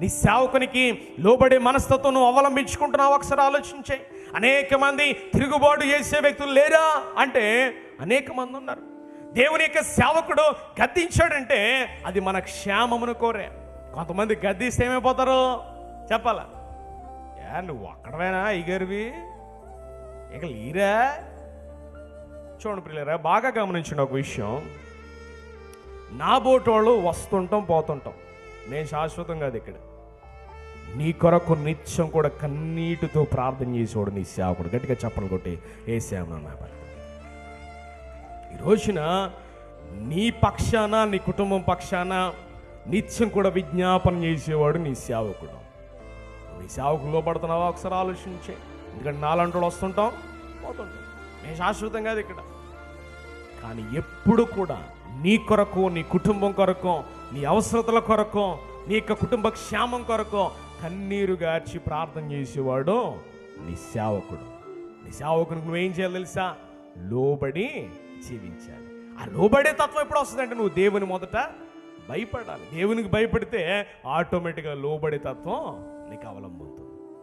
నీ సేవకునికి లోబడే మనస్తత్వం నువ్వు అవలంబించుకుంటున్నావు ఒకసారి ఆలోచించే. అనేక మంది తిరుగుబాటు చేసే వ్యక్తులు లేరా అంటే అనేక మంది ఉన్నారు. దేవుని యొక్క సేవకుడు గద్దించాడంటే అది మన క్షేమమును కోరే. కొంతమంది గద్దిస్తే ఏమైపోతారు? చెప్పాలా? ఏ నువ్వు అక్కడవేనా ఇగరివి ఇక లీరా? చూడండి పిల్లరా బాగా గమనించిన ఒక విషయం. నా బోటోళ్ళు వస్తుంటాం పోతుంటాం. నేను శాశ్వతం కాదు ఇక్కడ. నీ కొరకు నిత్యం కూడా కన్నీటితో ప్రార్థన చేసేవాడు నీ సేవకుడు. గట్టిగా చెప్పలు కొట్టి ఏ సేవన నా ఈ రోజున నీ పక్షాన నీ కుటుంబం పక్షాన నిత్యం కూడా విజ్ఞాపన చేసేవాడు నీ సేవకుడు. నీ సేవకు లోపడుతున్నావా? ఒకసారి ఆలోచించే. ఎందుకంటే నాలంటోడు వస్తుంటాం పోతుంటాం. నేను శాశ్వతం కాదు ఇక్కడ. కానీ ఎప్పుడు కూడా నీ కొరకు నీ కుటుంబం కొరకు నీ అవసరతల కొరకు నీ యొక్క కుటుంబ క్షేమం కొరకు కన్నీరు గార్చి ప్రార్థన చేసేవాడు నీ సేవకుడు. నీ సేవకునికి నువ్వేం చేయాలి తెలుసా? లోబడి జీవించాలి. ఆ లోబడే తత్వం ఎప్పుడు వస్తుందంటే నువ్వు దేవుని మొదట భయపడాలి. దేవునికి భయపడితే ఆటోమేటిక్గా లోబడే తత్వం నీకు అవలంబుతుంది